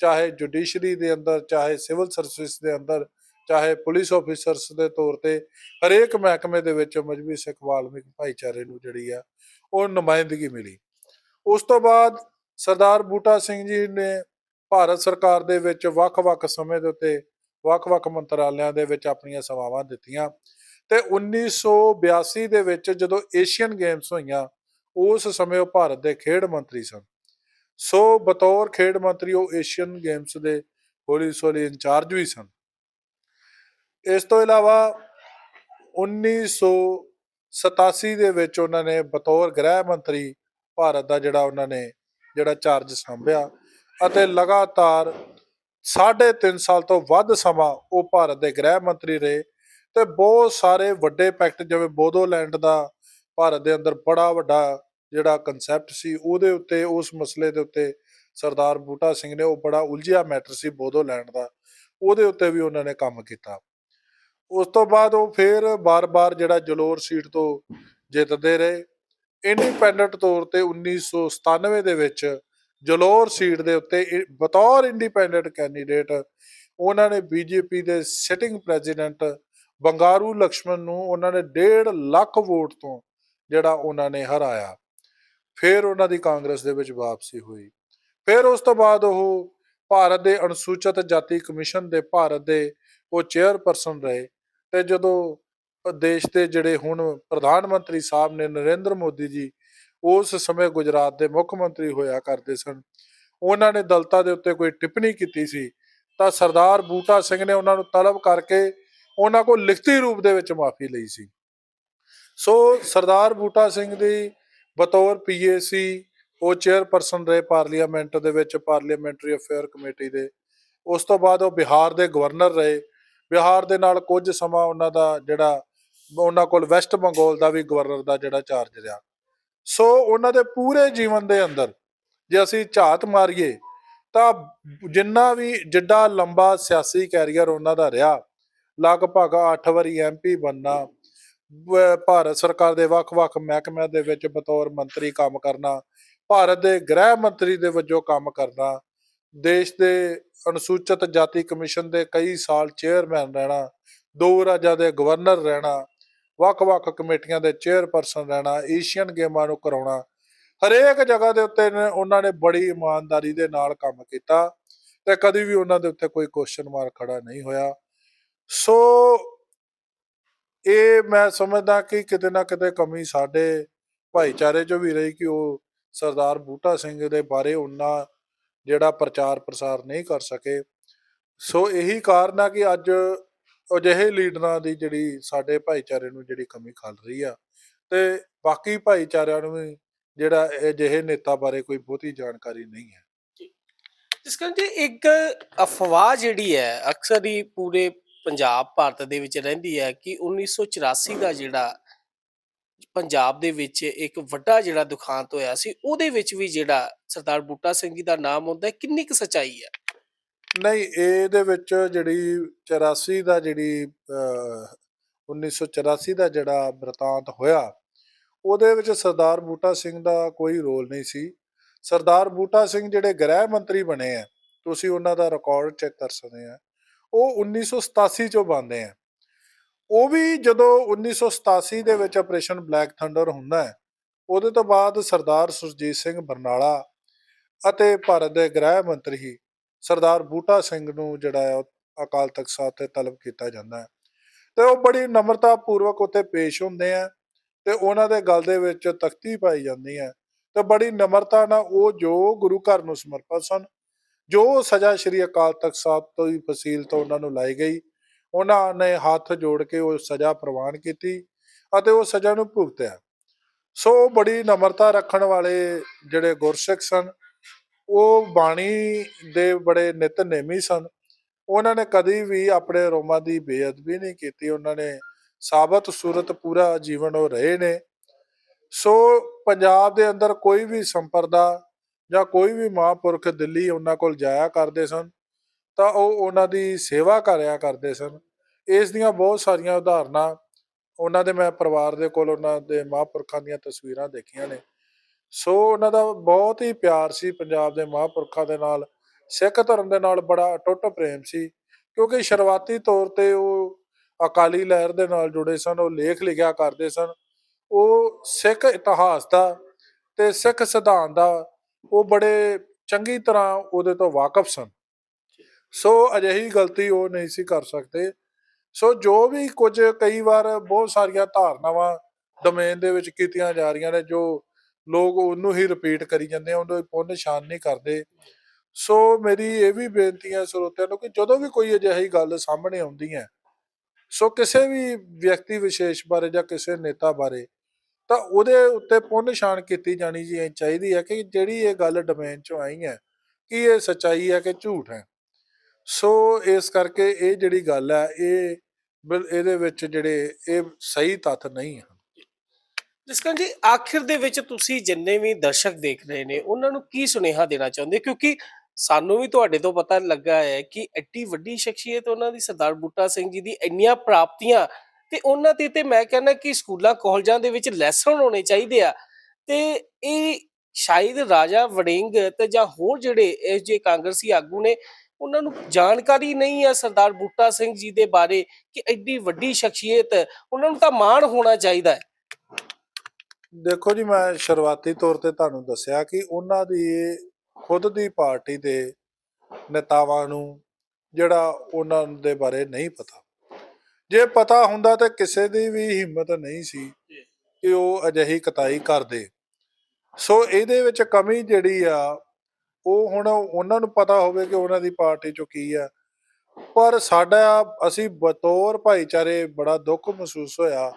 ਚਾਹੇ ਜੁਡੀਸ਼ਰੀ ਦੇ ਅੰਦਰ, ਚਾਹੇ ਸਿਵਲ ਸਰਵਿਸ ਦੇ ਅੰਦਰ, ਚਾਹੇ ਪੁਲਿਸ ਆਫੀਸਰਸ ਦੇ ਤੌਰ ਤੇ ਹਰੇਕ ਮਹਿਕਮੇ ਦੇ ਵਿੱਚ ਮਜਬੀ ਸਿੱਖ ਵਾਲਮਿਕ ਭਾਈਚਾਰੇ ਨੂੰ ਜਿਹੜੀ ਆ, ਉਹ ਨੁਮਾਇੰਦਗੀ ਮਿਲੀ। ਉਸ ਤੋਂ ਬਾਅਦ ਸਰਦਾਰ ਬੂਟਾ ਸਿੰਘ ਜੀ ਨੇ ਭਾਰਤ ਸਰਕਾਰ ਦੇ ਵਿੱਚ ਵੱਖ-ਵੱਖ ਸਮੇਂ ਦੇ ਉੱਤੇ ਵੱਖ-ਵੱਖ ਮੰਤਰਾਲਿਆਂ ਦੇ ਵਿੱਚ ਆਪਣੀਆਂ ਸੇਵਾਵਾਂ ਦਿੱਤੀਆਂ ਤੇ 1982 ਦੇ ਵਿੱਚ ਜਦੋਂ ਏਸ਼ੀਅਨ ਗੇਮਸ ਹੋਈਆਂ, ਉਸ ਸਮੇਂ ਉਹ ਭਾਰਤ ਦੇ ਖੇਡ ਮੰਤਰੀ ਸਨ। ਸੋ ਬਤੌਰ ਖੇਡ ਮੰਤਰੀ ਉਹ ਏਸ਼ੀਅਨ ਗੇਮਸ ਦੇ ਹੌਲੀ ਸੌਲੀ ਇੰਚਾਰਜ ਵੀ ਸਨ। ਇਸ ਤੋਂ ਇਲਾਵਾ 1987 ਦੇ ਵਿੱਚ ਉਹਨਾਂ ਨੇ ਬਤੌਰ ਗ੍ਰਹਿ ਮੰਤਰੀ ਭਾਰਤ ਦਾ ਜਿਹੜਾ ਉਹਨਾਂ ਨੇ ਜਿਹੜਾ ਚਾਰਜ ਸੰਭਿਆ ਅਤੇ ਲਗਾਤਾਰ ਸਾਢੇ ਤਿੰਨ ਸਾਲ ਤੋਂ ਵੱਧ ਸਮਾਂ ਉਹ ਭਾਰਤ ਦੇ ਗ੍ਰਹਿ ਮੰਤਰੀ ਰਹੇ ਤੇ ਬਹੁਤ ਸਾਰੇ ਵੱਡੇ ਪੈਕਟ ਜਿਵੇਂ ਬੋਦੋਲੈਂਡ ਦਾ ਭਾਰਤ ਦੇ ਅੰਦਰ ਬੜਾ ਵੱਡਾ ਜਿਹੜਾ ਕਨਸੈਪਟ ਸੀ, ਉਹਦੇ ਉੱਤੇ, ਉਸ ਮਸਲੇ ਦੇ ਉੱਤੇ ਸਰਦਾਰ ਬੂਟਾ ਸਿੰਘ ਨੇ ਉਹ ਬੜਾ ਉਲਝਿਆ ਮੈਟਰ ਸੀ ਬੋਦੋ ਬੋਦੋਲੈਂਡ ਦਾ। ਉਹਦੇ ਉੱਤੇ ਵੀ ਉਹਨਾਂ ਨੇ ਕੰਮ ਕੀਤਾ। ਉਸ ਤੋਂ ਬਾਅਦ ਉਹ ਫਿਰ ਬਾਰ-ਬਾਰ ਜਿਹੜਾ ਜਲੋਰ ਸੀਟ ਤੋਂ ਜਿੱਤਦੇ ਰਹੇ। ਇੰਡੀਪੈਂਡੈਂਟ ਤੌਰ ਤੇ 1997 ਦੇ ਵਿੱਚ ਜਲੋਰ ਸੀਟ ਦੇ ਉੱਤੇ ਬਤੌਰ ਇੰਡੀਪੈਂਡੈਂਟ ਕੈਂਡੀਡੇਟ ਉਹਨਾਂ ਨੇ ਬੀਜੇਪੀ ਦੇ ਸਿਟਿੰਗ ਪ੍ਰੈਜ਼ੀਡੈਂਟ ਬੰਗਾਰੂ ਲਕਸ਼ਮਣ ਨੂੰ ਉਹਨਾਂ ਨੇ 1.5 ਲੱਖ ਵੋਟ ਤੋਂ ਜਿਹੜਾ ਉਹਨਾਂ ਨੇ ਹਰਾਇਆ। ਫਿਰ ਉਹਨਾਂ ਦੀ ਕਾਂਗਰਸ ਦੇ ਵਿੱਚ ਵਾਪਸੀ ਹੋਈ। ਫਿਰ ਉਸ ਤੋਂ ਬਾਅਦ ਉਹ ਭਾਰਤ ਦੇ ਅਨੁਸੂਚਿਤ ਜਾਤੀ ਕਮਿਸ਼ਨ ਦੇ ਭਾਰਤ ਦੇ ਉਹ ਚੇਅਰਪਰਸਨ ਰਹੇ ਤੇ ਜਦੋਂ ਦੇਸ਼ ਦੇ ਜਿਹੜੇ ਹੁਣ ਪ੍ਰਧਾਨ ਮੰਤਰੀ ਸਾਹਿਬ ਨੇ ਨਰਿੰਦਰ ਮੋਦੀ ਜੀ, ਉਸ ਸਮੇਂ ਗੁਜਰਾਤ ਦੇ ਮੁੱਖ ਮੰਤਰੀ ਹੋਇਆ ਕਰਦੇ ਸਨ, ਉਹਨਾਂ ਨੇ ਦਲਤਾ ਦੇ ਉੱਤੇ ਕੋਈ ਟਿੱਪਣੀ ਕੀਤੀ ਸੀ ਤਾਂ ਸਰਦਾਰ ਬੂਟਾ ਸਿੰਘ ਨੇ ਉਹਨਾਂ ਨੂੰ ਤਲਬ ਕਰਕੇ ਉਹਨਾਂ ਕੋਲ ਲਿਖਤੀ ਰੂਪ ਦੇ ਵਿੱਚ ਮਾਫੀ ਲਈ ਸੀ। ਸੋ ਸਰਦਾਰ ਬੂਟਾ ਸਿੰਘ ਦੀ ਬਤੌਰ ਪੀਏਸੀ ਉਹ ਚੇਅਰਪਰਸਨ ਰਹੇ ਪਾਰਲੀਮੈਂਟ ਦੇ ਵਿੱਚ ਪਾਰਲੀਮੈਂਟਰੀ ਅਫੇਅਰ ਕਮੇਟੀ ਦੇ। ਉਸ ਤੋਂ ਬਾਅਦ ਉਹ ਬਿਹਾਰ ਦੇ ਗਵਰਨਰ ਰਹੇ। ਬਿਹਾਰ ਦੇ ਨਾਲ ਕੁਝ ਸਮਾਂ ਉਹਨਾਂ ਦਾ ਜਿਹੜਾ, ਉਹਨਾਂ ਕੋਲ ਵੈਸਟ ਬੰਗਾਲ ਦਾ ਵੀ ਗਵਰਨਰ ਦਾ ਜਿਹੜਾ ਚਾਰਜ ਰਿਹਾ। ਸੋ ਉਹਨਾਂ ਦੇ ਪੂਰੇ ਜੀਵਨ ਦੇ ਅੰਦਰ ਜੇ ਅਸੀਂ ਝਾਤ ਮਾਰੀਏ, ਤਾਂ ਜਿੰਨਾ ਵੀ, ਜਿੱਡਾ ਲੰਬਾ ਸਿਆਸੀ ਕੈਰੀਅਰ ਉਹਨਾਂ ਦਾ ਰਿਹਾ, ਲਗਭਗ 8 ਵਾਰੀ ਐਮਪੀ ਬੰਨਾ ਭਾਰਤ ਸਰਕਾਰ ਦੇ ਵੱਖ-ਵੱਖ ਮਹਿਕਮਿਆਂ ਦੇ ਵਿੱਚ ਬਤੌਰ ਮੰਤਰੀ ਕੰਮ ਕਰਨਾ, ਭਾਰਤ ਦੇ ਗ੍ਰਹਿ ਮੰਤਰੀ ਦੇ ਵਜੋਂ ਕੰਮ ਕਰਨਾ, ਦੇਸ਼ ਦੇ ਅਨੁਸੂਚਿਤ ਜਾਤੀ ਕਮਿਸ਼ਨ ਦੇ ਕਈ ਸਾਲ ਚੇਅਰਮੈਨ ਰਹਿਣਾ, ਦੋ ਰਾਜਾਂ ਦੇ ਗਵਰਨਰ ਰਹਿਣਾ, ਵੱਖ-ਵੱਖ ਕਮੇਟੀਆਂ ਦੇ ਚੇਅਰਪਰਸਨ ਰਹਿਣਾ, ਏਸ਼ੀਅਨ ਗੇਮਾਂ ਨੂੰ ਕਰਾਉਣਾ, ਹਰੇਕ ਜਗ੍ਹਾ ਦੇ ਉੱਤੇ ਉਹਨਾਂ ਨੇ ਬੜੀ ਇਮਾਨਦਾਰੀ ਦੇ ਨਾਲ ਕੰਮ ਕੀਤਾ ਤੇ ਕਦੀ ਵੀ ਉਹਨਾਂ ਦੇ ਉੱਤੇ ਕੋਈ ਕੁਐਸਚਨ ਮਾਰਕ ਖੜਾ ਨਹੀਂ ਹੋਇਆ। ਸੋ ਇਹ ਮੈਂ ਸਮਝਦਾ ਕਿ ਕਿਤੇ ਨਾ ਕਿਤੇ ਕਮੀ ਸਾਡੇ ਭਾਈਚਾਰੇ 'ਚੋਂ ਵੀ ਰਹੀ ਕਿ ਉਹ ਸਰਦਾਰ ਬੂਟਾ ਸਿੰਘ ਦੇ ਬਾਰੇ ਉਹਨਾਂ ਜਿਹੜਾ ਪ੍ਰਚਾਰ ਪ੍ਰਸਾਰ ਨਹੀਂ ਕਰ ਸਕੇ। ਸੋ ਇਹੀ ਕਾਰਨ ਆ ਕਿ ਅੱਜ ਅਜਿਹੇ ਲੀਡਰਾਂ ਦੀ ਜਿਹੜੀ ਸਾਡੇ ਭਾਈਚਾਰੇ ਨੂੰ ਜਿਹੜੀ ਕਮੀ ਖਲ ਰਹੀ ਆ ਤੇ ਬਾਕੀ ਭਾਈਚਾਰਿਆਂ ਨੂੰ ਵੀ ਜਿਹੜਾ ਅਜਿਹੇ ਨੇਤਾ ਬਾਰੇ ਕੋਈ ਬਹੁਤੀ ਜਾਣਕਾਰੀ ਨਹੀਂ ਹੈ। ਜਿਸ ਕਰਕੇ ਇੱਕ ਅਫਵਾਹ ਜਿਹੜੀ ਹੈ ਅਕਸਰ ਹੀ ਪੂਰੇ ਪੰਜਾਬ ਭਾਰਤ ਦੇ ਵਿੱਚ ਰਹਿੰਦੀ ਹੈ ਕਿ 1984 ਦਾ ਜਿਹੜਾ ਪੰਜਾਬ ਦੇ ਵਿੱਚ ਇੱਕ ਵੱਡਾ ਜਿਹੜਾ ਦੁਖਾਂਤ ਹੋਇਆ ਸੀ ਉਹਦੇ ਵਿੱਚ ਵੀ ਜਿਹੜਾ ਸਰਦਾਰ ਬੂਟਾ ਸਿੰਘ ਜੀ ਦਾ ਨਾਮ ਆਉਂਦਾ ਹੈ ਕਿੰਨੀ ਕੁ ਸਚਾਈ ਹੈ? ਨਹੀਂ ਇਹਦੇ ਵਿੱਚ ਜਿਹੜੀ 84 ਦਾ ਜਿਹੜੀ ਅਹ, 1984 ਦਾ ਜਿਹੜਾ ਬ੍ਰਿਤਾਂਤ ਹੋਇਆ ਉਹਦੇ ਵਿੱਚ ਸਰਦਾਰ ਬੂਟਾ ਸਿੰਘ ਦਾ ਕੋਈ ਰੋਲ ਨਹੀਂ ਸੀ। ਸਰਦਾਰ ਬੂਟਾ ਸਿੰਘ ਜਿਹੜੇ ਗ੍ਰਹਿ ਮੰਤਰੀ ਬਣੇ ਆ ਤੁਸੀਂ ਉਹਨਾਂ ਦਾ ਰਿਕਾਰਡ ਚੈੱਕ ਕਰ ਸਕਦੇ ਆ। ਉਹ 1987 ਚੋਂ ਬਣਦੇ ਆ। ਉਹ ਵੀ ਜਦੋਂ 1987 ਦੇ ਵਿੱਚ ਆਪਰੇਸ਼ਨ ਬਲੈਕ ਥੰਡਰ ਹੁੰਦਾ ਹੈ, ਉਹਦੇ ਤੋਂ ਬਾਅਦ ਸਰਦਾਰ ਸੁਰਜੀਤ ਸਿੰਘ ਬਰਨਾਲਾ ਅਤੇ ਭਾਰਤ ਦੇ ਗ੍ਰਹਿ ਮੰਤਰੀ ਸਰਦਾਰ ਬੂਟਾ ਸਿੰਘ ਨੂੰ ਜਿਹੜਾ ਹੈ ਅਕਾਲ ਤਖਤ ਸਾਹਿਬ ਤੇ ਤਲਬ ਕੀਤਾ ਜਾਂਦਾ ਹੈ। ਤੇ ਉਹ ਬੜੀ ਨਮਰਤਾ ਪੂਰਵਕ ਉੱਥੇ ਪੇਸ਼ ਹੁੰਦੇ ਆ ਤੇ ਉਹਨਾਂ ਦੇ ਗਲ ਦੇ ਵਿੱਚ ਤਖਤੀ ਪਾਈ ਜਾਂਦੀ ਹੈ ਤੇ ਬੜੀ ਨਮਰਤਾ ਨਾਲ ਉਹ ਜੋ ਗੁਰੂ ਘਰ ਨੂੰ ਸਮਰਪਿਤ ਸਨ ਜੋ ਸਜ਼ਾ ਸ਼੍ਰੀ ਅਕਾਲ ਤਖਤ ਸਾਹਿਬ ਤੋਂ ਹੀ ਫਸੀਲ ਤੋਂ ਉਹਨਾਂ ਨੂੰ ਲਾਈ ਗਈ, ਉਹਨਾਂ ਨੇ ਹੱਥ ਜੋੜ ਕੇ ਉਹ ਸਜ਼ਾ ਪ੍ਰਵਾਨ ਕੀਤੀ ਅਤੇ ਉਹ ਸਜ਼ਾ ਨੂੰ ਭੁਗਤਿਆ। ਸੋ ਉਹ ਬੜੀ ਨਮਰਤਾ ਰੱਖਣ ਵਾਲੇ ਜਿਹੜੇ ਗੁਰਸਿੱਖ ਸਨ, ਉਹ ਬਾਣੀ ਦੇ ਬੜੇ ਨਿਤਨੇਮੀ ਸਨ। ਉਹਨਾਂ ਨੇ ਕਦੀ ਵੀ ਆਪਣੇ ਰੋਮਾਂ ਦੀ ਬੇਅਦਬੀ ਨਹੀਂ ਕੀਤੀ, ਉਹਨਾਂ ਨੇ ਸਾਬਤ ਸੂਰਤ ਪੂਰਾ ਜੀਵਨ ਉਹ ਰਹੇ ਨੇ। ਸੋ ਪੰਜਾਬ ਦੇ ਅੰਦਰ ਕੋਈ ਵੀ ਸੰਪਰਦਾ ਜਾਂ ਕੋਈ ਵੀ ਮਹਾਂਪੁਰਖ ਦਿੱਲੀ ਉਹਨਾਂ ਕੋਲ ਜਾਇਆ ਕਰਦੇ ਸਨ, ਤਾਂ ਉਹ ਉਹਨਾਂ ਦੀ ਸੇਵਾ ਕਰਿਆ ਕਰਦੇ ਸਨ। ਇਸ ਦੀਆਂ ਬਹੁਤ ਸਾਰੀਆਂ ਉਦਾਹਰਨਾਂ ਉਹਨਾਂ ਦੇ ਮੈਂ ਪਰਿਵਾਰ ਦੇ ਕੋਲ, ਉਹਨਾਂ ਦੇ ਮਹਾਂਪੁਰਖਾਂ ਦੀਆਂ ਤਸਵੀਰਾਂ ਦੇਖੀਆਂ ਨੇ। ਸੋ ਉਹਨਾਂ ਦਾ ਬਹੁਤ ਹੀ ਪਿਆਰ ਸੀ ਪੰਜਾਬ ਦੇ ਮਹਾਂਪੁਰਖਾਂ ਦੇ ਨਾਲ। ਸਿੱਖ ਧਰਮ ਦੇ ਨਾਲ ਬੜਾ ਅਟੁੱਟ ਪ੍ਰੇਮ ਸੀ, ਕਿਉਂਕਿ ਸ਼ੁਰੂਆਤੀ ਤੌਰ ਤੇ ਉਹ ਅਕਾਲੀ ਲਹਿਰ ਦੇ ਨਾਲ ਜੁੜੇ ਸਨ, ਉਹ ਲੇਖ ਲਿਖਿਆ ਕਰਦੇ ਸਨ। ਉਹ ਸਿੱਖ ਇਤਿਹਾਸ ਦਾ ਤੇ ਸਿੱਖ ਸਿਧਾਂਤ ਦਾ ਉਹ ਬੜੇ ਚੰਗੀ ਤਰ੍ਹਾਂ ਉਹਦੇ ਤੋਂ ਵਾਕਿਫ ਸਨ। ਸੋ ਅਜਿਹੀ ਗਲਤੀ ਉਹ ਨਹੀਂ ਸੀ ਕਰ ਸਕਦੇ। ਸੋ ਜੋ ਵੀ ਕੁਝ ਕਈ ਵਾਰ ਬਹੁਤ ਸਾਰੀਆਂ ਧਾਰਨਾਵਾਂ ਡੋਮੇਨ ਦੇ ਵਿੱਚ ਕੀਤੀਆਂ ਜਾ ਰਹੀਆਂ ਨੇ, ਜੋ ਲੋਕ ਉਹਨੂੰ ਹੀ ਰਿਪੀਟ ਕਰੀ ਜਾਂਦੇ ਆ, ਉਹਨੂੰ ਪੁੰਨ ਨਿਸ਼ਾਨ ਨਹੀਂ ਕਰਦੇ। ਸੋ ਮੇਰੀ ਇਹ ਵੀ ਬੇਨਤੀ ਹੈ ਸਰੋਤਿਆਂ ਨੂੰ ਕਿ ਜਦੋਂ ਵੀ ਕੋਈ ਅਜਿਹੀ ਗੱਲ ਸਾਹਮਣੇ ਆਉਂਦੀ ਹੈ, ਸੋ ਕਿਸੇ ਵੀ ਵਿਅਕਤੀ ਵਿਸ਼ੇਸ਼ ਬਾਰੇ ਜਾਂ ਕਿਸੇ ਨੇਤਾ ਬਾਰੇ ਤਾਂ ਉਹਦੇ ਉੱਤੇ ਪੁੰਨ ਨਿਸ਼ਾਨ ਕੀਤੀ ਜਾਣੀ ਜੀ ਚਾਹੀਦੀ ਹੈ ਕਿ ਜਿਹੜੀ ਇਹ ਗੱਲ ਡੋਮੇਨ ਚੋਂ ਆਈ ਹੈ, ਕਿ ਇਹ ਸੱਚਾਈ ਹੈ ਕਿ ਝੂਠ ਹੈ। ਸੋ ਇਸ ਕਰਕੇ ਇਹ ਜਿਹੜੀ ਗੱਲ ਹੈ, ਇਹ ਇਹਦੇ ਵਿੱਚ ਜਿਹੜੇ ਇਹ ਸਹੀ ਤੱਥ ਨਹੀਂ ਹਨ। ਜਸਕਰਨ ਜੀ, ਆਖਿਰ ਦੇ ਵਿੱਚ ਤੁਸੀਂ ਜਿੰਨੇ ਵੀ ਦਰਸ਼ਕ ਦੇਖ ਰਹੇ ਨੇ, ਉਹਨਾਂ ਨੂੰ ਕੀ ਸੁਨੇਹਾ ਦੇਣਾ ਚਾਹੁੰਦੇ? ਕਿਉਂਕਿ ਸਾਨੂੰ ਵੀ ਤੁਹਾਡੇ ਤੋਂ ਪਤਾ ਲੱਗਾ ਹੈ ਕਿ ਐਡੀ ਵੱਡੀ ਸ਼ਖਸੀਅਤ ਉਹਨਾਂ ਦੀ ਸਰਦਾਰ ਬੂਟਾ ਸਿੰਘ ਜੀ ਦੀ ਇੰਨੀਆਂ ਪ੍ਰਾਪਤੀਆਂ ਤੇ ਉਹਨਾਂ ਤੇ ਤੇ ਮੈਂ ਕਹਿੰਦਾ ਕਿ ਸਕੂਲਾਂ, ਕਾਲਜਾਂ ਦੇ ਵਿੱਚ ਲੈਸਨ ਹੋਣੇ ਚਾਹੀਦੇ ਆ। ਤੇ ਇਹ ਸ਼ਾਇਦ ਰਾਜਾ ਵੜਿੰਗ ਤੇ ਜਾਂ ਹੋਰ ਜਿਹੜੇ ਇਹ ਜੇ ਕਾਂਗਰਸੀ ਆਗੂ ਨੇ, ਉਹਨਾਂ ਨੂੰ ਜਾਣਕਾਰੀ ਨਹੀਂ ਹੈ ਸਰਦਾਰ ਬੂਟਾ ਸਿੰਘ ਜੀ ਦੇ ਬਾਰੇ ਕਿ ਐਡੀ ਵੱਡੀ ਸ਼ਖਸੀਅਤ, ਉਹਨਾਂ ਨੂੰ ਤਾਂ ਮਾਣ ਹੋਣਾ ਚਾਹੀਦਾ ਹੈ। ਦੇਖੋ ਜੀ, ਮੈਂ ਸ਼ੁਰੂਆਤੀ ਤੌਰ ਤੇ ਤੁਹਾਨੂੰ ਦੱਸਿਆ ਕਿ ਉਹਨਾਂ ਦੀ ਖੁਦ ਦੀ ਪਾਰਟੀ ਦੇ ਨੇਤਾਵਾਂ ਨੂੰ ਜਿਹੜਾ ਉਹਨਾਂ ਦੇ ਬਾਰੇ ਨਹੀਂ ਪਤਾ। ਜੇ ਪਤਾ ਹੁੰਦਾ ਤਾਂ ਕਿਸੇ ਦੀ ਵੀ ਹਿੰਮਤ ਨਹੀਂ ਸੀ ਕਿ ਉਹ ਅਜਿਹੀ ਕਤਾਈ ਕਰਦੇ। ਸੋ ਇਹਦੇ ਵਿੱਚ ਕਮੀ ਜਿਹੜੀ ਆ ਉਹ ਹੁਣ ਉਹਨਾਂ ਨੂੰ ਪਤਾ ਹੋਵੇ ਕਿ ਉਹਨਾਂ ਦੀ ਪਾਰਟੀ ਚੋਂ ਕੀ ਆ। ਪਰ ਸਾਡਾ ਅਸੀਂ ਬਤੌਰ ਭਾਈਚਾਰੇ ਬੜਾ ਦੁੱਖ ਮਹਿਸੂਸ ਹੋਇਆ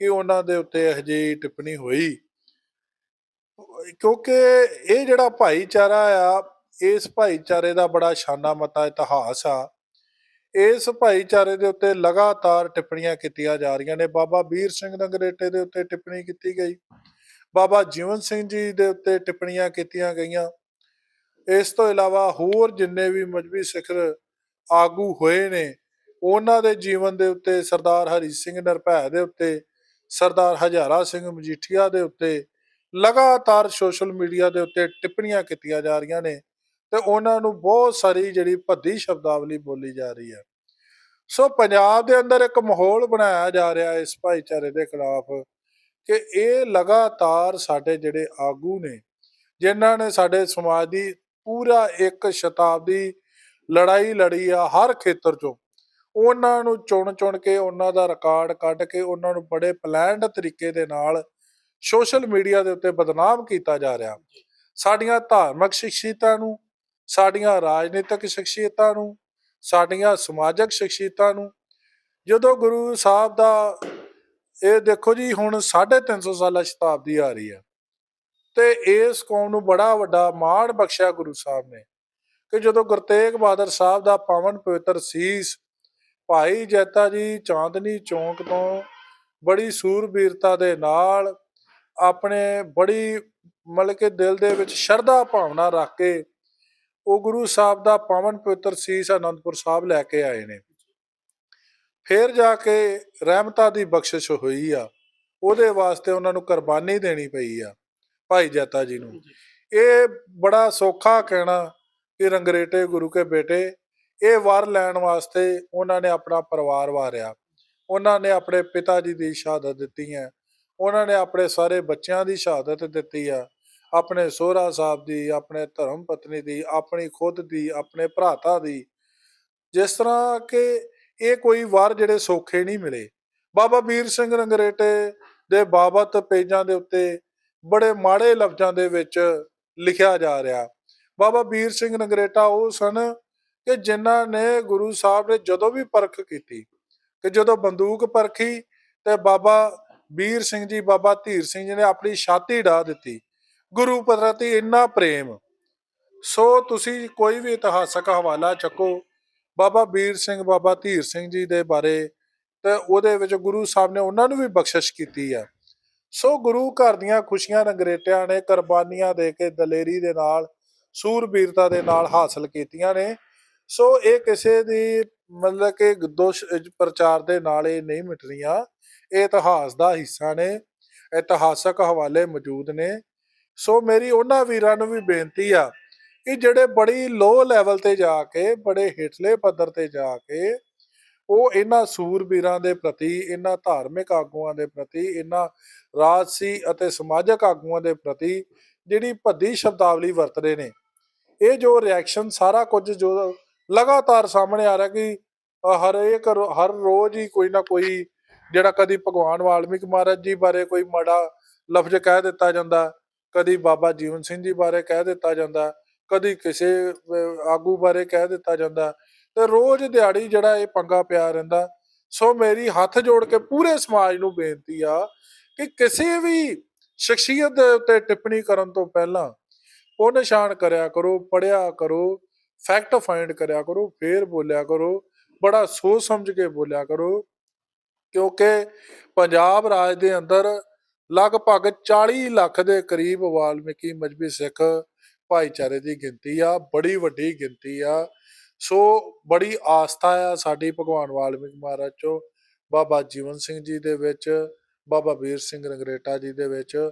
ਕਿ ਉਹਨਾਂ ਦੇ ਉੱਤੇ ਇਹੋ ਜਿਹੀ ਟਿੱਪਣੀ ਹੋਈ। ਕਿਉਂਕਿ ਇਹ ਜਿਹੜਾ ਭਾਈਚਾਰਾ ਆ ਇਸ ਭਾਈਚਾਰੇ ਦਾ ਬੜਾ ਸ਼ਾਨਾ ਮਤਾ ਇਤਿਹਾਸ ਆ। ਇਸ ਭਾਈਚਾਰੇ ਦੇ ਉੱਤੇ ਲਗਾਤਾਰ ਟਿੱਪਣੀਆਂ ਕੀਤੀਆਂ ਜਾ ਰਹੀਆਂ ਨੇ। ਬਾਬਾ ਵੀਰ ਸਿੰਘ ਨਗਰੇਟੇ ਦੇ ਉੱਤੇ ਟਿੱਪਣੀ ਕੀਤੀ ਗਈ। ਬਾਬਾ ਜੀਵਨ ਸਿੰਘ ਜੀ ਦੇ ਉੱਤੇ ਟਿੱਪਣੀਆਂ ਕੀਤੀਆਂ ਗਈਆਂ। ਇਸ ਤੋਂ ਇਲਾਵਾ ਹੋਰ ਜਿੰਨੇ ਵੀ ਮਜਬੀ ਸਿਖਰ ਆਗੂ ਹੋਏ ਨੇ, ਉਹਨਾਂ ਦੇ ਜੀਵਨ ਦੇ ਉੱਤੇ ਸਰਦਾਰ ਹਰੀ ਸਿੰਘ ਨਿਰਭੈ ਦੇ ਉੱਤੇ, ਸਰਦਾਰ ਹਜ਼ਾਰਾ ਸਿੰਘ ਮਜੀਠੀਆ ਦੇ ਉੱਤੇ ਲਗਾਤਾਰ ਸੋਸ਼ਲ ਮੀਡੀਆ ਦੇ ਉੱਤੇ ਟਿੱਪਣੀਆਂ ਕੀਤੀਆਂ ਜਾ ਰਹੀਆਂ ਨੇ। ਤੇ ਉਹਨਾਂ ਨੂੰ ਬਹੁਤ ਸਾਰੀ ਜਿਹੜੀ ਭੱਦੀ ਸ਼ਬਦਾਵਲੀ ਬੋਲੀ ਜਾ ਰਹੀ ਹੈ। ਸੋ ਪੰਜਾਬ ਦੇ ਅੰਦਰ ਇੱਕ ਮਾਹੌਲ ਬਣਾਇਆ ਜਾ ਰਿਹਾ ਇਸ ਭਾਈਚਾਰੇ ਦੇ ਖਿਲਾਫ ਕਿ ਇਹ ਲਗਾਤਾਰ ਸਾਡੇ ਜਿਹੜੇ ਆਗੂ ਨੇ, ਜਿਨ੍ਹਾਂ ਨੇ ਸਾਡੇ ਸਮਾਜ ਦੀ ਪੂਰਾ ਇੱਕ ਸ਼ਤਾਬਦੀ ਲੜਾਈ ਲੜੀ ਆ ਹਰ ਖੇਤਰ ਚੋਂ, ਉਹਨਾਂ ਨੂੰ ਚੁਣ ਚੁਣ ਕੇ ਉਹਨਾਂ ਦਾ ਰਿਕਾਰਡ ਕੱਢ ਕੇ ਉਹਨਾਂ ਨੂੰ ਬੜੇ ਪਲਾਨਡ ਤਰੀਕੇ ਦੇ ਨਾਲ ਸੋਸ਼ਲ ਮੀਡੀਆ ਦੇ ਉੱਤੇ ਬਦਨਾਮ ਕੀਤਾ ਜਾ ਰਿਹਾ। ਸਾਡੀਆਂ ਧਾਰਮਿਕ ਸ਼ਖਸੀਅਤਾਂ ਨੂੰ ਸਾਡੀਆਂ ਰਾਜਨੀਤਿਕ ਸ਼ਖਸੀਅਤਾਂ ਨੂੰ, ਸਾਡੀਆਂ ਸਮਾਜਿਕ ਸ਼ਖਸੀਅਤਾਂ ਨੂੰ। ਜਦੋਂ ਗੁਰੂ ਸਾਹਿਬ ਦਾ, ਇਹ ਦੇਖੋ ਜੀ, ਹੁਣ 350 ਸਾਲਾ ਸ਼ਤਾਬਦੀ ਆ ਰਹੀ ਹੈ ਤੇ ਇਸ ਕੌਮ ਨੂੰ ਬੜਾ ਵੱਡਾ ਮਾਣ ਬਖਸ਼ਿਆ ਗੁਰੂ ਸਾਹਿਬ ਨੇ ਕਿ ਜਦੋਂ ਗੁਰਤੇਗ ਬਹਾਦਰ ਸਾਹਿਬ ਦਾ ਪਾਵਨ ਪਵਿੱਤਰ ਸੀਸ ਭਾਈ ਜੈਤਾ ਜੀ ਚਾਂਦਨੀ ਚੌਂਕ ਤੋਂ ਬੜੀ ਸੂਰਬੀਰਤਾ ਦੇ ਨਾਲ ਆਪਣੇ ਬੜੀ ਮਤਲਬ ਕਿ ਦਿਲ ਦੇ ਵਿੱਚ ਸ਼ਰਧਾ ਭਾਵਨਾ ਰੱਖ ਕੇ ਉਹ ਗੁਰੂ ਸਾਹਿਬ ਦਾ ਪਾਵਨ ਪਵਿੱਤਰ ਸੀਸ ਅਨੰਦਪੁਰ ਸਾਹਿਬ ਲੈ ਕੇ ਆਏ ਨੇ। ਫਿਰ ਜਾ ਕੇ ਰਹਿਮਤਾਂ ਦੀ ਬਖਸ਼ਿਸ਼ ਹੋਈ ਆ। ਉਹਦੇ ਵਾਸਤੇ ਉਹਨਾਂ ਨੂੰ ਕੁਰਬਾਨੀ ਦੇਣੀ ਪਈ ਆ ਭਾਈ ਜੈਤਾ ਜੀ ਨੂੰ। ਇਹ ਬੜਾ ਸੌਖਾ ਕਹਿਣਾ ਕਿ ਰੰਗਰੇਟੇ ਗੁਰੂ ਕੇ ਬੇਟੇ ਇਹ ਵਰ ਲੈਣ ਵਾਸਤੇ ਉਹਨਾਂ ਨੇ ਆਪਣਾ ਪਰਿਵਾਰ ਵਾਰਿਆ। ਉਹਨਾਂ ਨੇ ਆਪਣੇ ਪਿਤਾ ਜੀ ਦੀ ਸ਼ਹਾਦਤ ਦਿੱਤੀ ਹੈ। ਉਹਨਾਂ ਨੇ ਆਪਣੇ ਸਾਰੇ ਬੱਚਿਆਂ ਦੀ ਸ਼ਹਾਦਤ ਦਿੱਤੀ ਆ। ਆਪਣੇ ਸੋਹਰਾ ਸਾਹਿਬ ਦੀ, ਆਪਣੇ ਧਰਮ ਪਤਨੀ ਦੀ, ਆਪਣੀ ਖੁਦ ਦੀ, ਆਪਣੇ ਭਰਾਤਾ ਦੀ, ਜਿਸ ਤਰ੍ਹਾਂ ਕਿ ਇਹ ਕੋਈ ਵਾਰ ਜਿਹੜੇ ਸੌਖੇ ਨਹੀਂ ਮਿਲੇ। ਬਾਬਾ ਵੀਰ ਸਿੰਘ ਰੰਗਰੇਟੇ ਦੇ ਬਾਬਤ ਪੇਜਾਂ ਦੇ ਉੱਤੇ ਬੜੇ ਮਾੜੇ ਲਫ਼ਜ਼ਾਂ ਦੇ ਵਿੱਚ ਲਿਖਿਆ ਜਾ ਰਿਹਾ। ਬਾਬਾ ਵੀਰ ਸਿੰਘ ਨਗਰੇਟਾ ਉਹ ਸਨ ਕਿ ਜਿਨ੍ਹਾਂ ਨੇ ਗੁਰੂ ਸਾਹਿਬ ਨੇ ਜਦੋਂ ਵੀ ਪਰਖ ਕੀਤੀ, ਕਿ ਜਦੋਂ ਬੰਦੂਕ ਪਰਖੀ ਤੇ ਬਾਬਾ ਵੀਰ ਸਿੰਘ ਜੀ, ਬਾਬਾ ਧੀਰ ਸਿੰਘ ਜੀ ਨੇ ਆਪਣੀ ਛਾਤੀ ਢਾ ਦਿੱਤੀ। ਗੁਰੂ ਪ੍ਰਤੀ ਇੰਨਾ ਪ੍ਰੇਮ। ਸੋ ਤੁਸੀਂ ਕੋਈ ਵੀ ਇਤਿਹਾਸਕ ਹਵਾਲਾ ਚੱਕੋ, ਬਾਬਾ ਵੀਰ ਸਿੰਘ, ਬਾਬਾ ਧੀਰ ਸਿੰਘ ਜੀ ਦੇ ਬਾਰੇ, ਤੇ ਉਹਦੇ ਵਿੱਚ ਗੁਰੂ ਸਾਹਿਬ ਨੇ ਉਹਨਾਂ ਨੂੰ ਵੀ ਬਖਸ਼ਿਸ਼ ਕੀਤੀ ਆ। ਸੋ ਗੁਰੂ ਘਰ ਦੀਆਂ ਖੁਸ਼ੀਆਂ ਨਗਰੇਟਿਆਂ ਨੇ ਕੁਰਬਾਨੀਆਂ ਦੇ ਕੇ ਦਲੇਰੀ ਦੇ ਨਾਲ, ਸੂਰਬੀਰਤਾ ਦੇ ਨਾਲ ਹਾਸਲ ਕੀਤੀਆਂ ਨੇ। ਸੋ ਇਹ ਕਿਸੇ ਦੀ ਮਤਲਬ ਕਿ ਦੋਸ਼ ਪ੍ਰਚਾਰ ਦੇ ਨਾਲ ਇਹ ਨਹੀਂ ਮਿਟਣੀਆਂ। ਇਹ ਇਤਿਹਾਸ ਦਾ ਹਿੱਸਾ ਨੇ, ਇਤਿਹਾਸਕ ਹਵਾਲੇ ਮੌਜੂਦ ਨੇ। ਸੋ ਮੇਰੀ ਉਹਨਾਂ ਵੀਰਾਂ ਨੂੰ ਵੀ ਬੇਨਤੀ ਆ ਕਿ ਜਿਹੜੇ ਬੜੀ ਲੋ ਲੈਵਲ ਤੇ ਜਾ ਕੇ, ਬੜੇ ਹੇਠਲੇ ਪੱਧਰ ਤੇ ਜਾ ਕੇ ਉਹ ਇਹਨਾਂ ਸੂਰਬੀਰਾਂ ਦੇ ਪ੍ਰਤੀ, ਇਹਨਾਂ ਧਾਰਮਿਕ ਆਗੂਆਂ ਦੇ ਪ੍ਰਤੀ, ਇਹਨਾਂ ਰਾਜਸੀ ਅਤੇ ਸਮਾਜਿਕ ਆਗੂਆਂ ਦੇ ਪ੍ਰਤੀ ਜਿਹੜੀ ਭੱਦੀ ਸ਼ਬਦਾਵਲੀ ਵਰਤ ਰਹੇ ਨੇ, ਇਹ ਜੋ ਰਿਐਕਸ਼ਨ ਸਾਰਾ ਕੁਝ ਜੋ ਲਗਾਤਾਰ ਸਾਹਮਣੇ ਆ ਰਿਹਾ ਕਿ ਹਰੇਕ ਹਰ ਰੋਜ਼ ਹੀ ਕੋਈ ਨਾ ਕੋਈ ਜਿਹੜਾ ਕਦੀ ਭਗਵਾਨ ਵਾਲਮੀਕ ਮਹਾਰਾਜ ਜੀ ਬਾਰੇ ਕੋਈ ਮਾੜਾ ਲਫ਼ਜ਼ ਕਹਿ ਦਿੱਤਾ ਜਾਂਦਾ ਕਦੀ ਬਾਬਾ ਜੀਵਨ ਸਿੰਘ ਜੀ ਬਾਰੇ ਕਹਿ ਦਿੱਤਾ ਜਾਂਦਾ, ਕਦੀ ਕਿਸੇ ਆਗੂ ਬਾਰੇ ਕਹਿ ਦਿੱਤਾ ਜਾਂਦਾ, ਤੇ ਰੋਜ਼ ਦਿਹਾੜੀ ਜਿਹੜਾ ਇਹ ਪੰਗਾ ਪਿਆ ਰਹਿੰਦਾ। ਸੋ ਮੇਰੀ ਹੱਥ ਜੋੜ ਕੇ ਪੂਰੇ ਸਮਾਜ ਨੂੰ ਬੇਨਤੀ ਆ ਕਿ ਕਿਸੇ ਵੀ ਸ਼ਖਸੀਅਤ ਦੇ ਉੱਤੇ ਟਿੱਪਣੀ ਕਰਨ ਤੋਂ ਪਹਿਲਾਂ ਉਹ ਨਿਸ਼ਾਨ ਕਰਿਆ ਕਰੋ ਪੜਿਆ ਕਰੋ ਫੈਕਟ ਫਾਈਂਡ ਕਰਿਆ ਕਰੋ, ਫੇਰ ਬੋਲਿਆ ਕਰੋ, ਬੜਾ ਸੋਚ ਸਮਝ ਕੇ ਬੋਲਿਆ ਕਰੋ। ਕਿਉਂਕਿ ਪੰਜਾਬ ਰਾਜ ਦੇ ਅੰਦਰ ਲਗਭਗ 40 ਲੱਖ ਦੇ ਕਰੀਬ ਵਾਲਮੀਕੀ ਮਜਬੀ ਸਿੱਖ ਭਾਈਚਾਰੇ ਦੀ ਗਿਣਤੀ ਆ, ਬੜੀ ਵੱਡੀ ਗਿਣਤੀ ਆ। ਸੋ ਬੜੀ ਆਸਥਾ ਆ ਸਾਡੀ ਭਗਵਾਨ ਵਾਲਮੀਕ ਮਹਾਰਾਜ ਚੋਂ। ਬਾਬਾ ਜੀਵਨ ਸਿੰਘ ਜੀ ਦੇ ਵਿੱਚ, ਬਾਬਾ ਵੀਰ ਸਿੰਘ ਰੰਗਰੇਟਾ ਜੀ ਦੇ ਵਿੱਚ,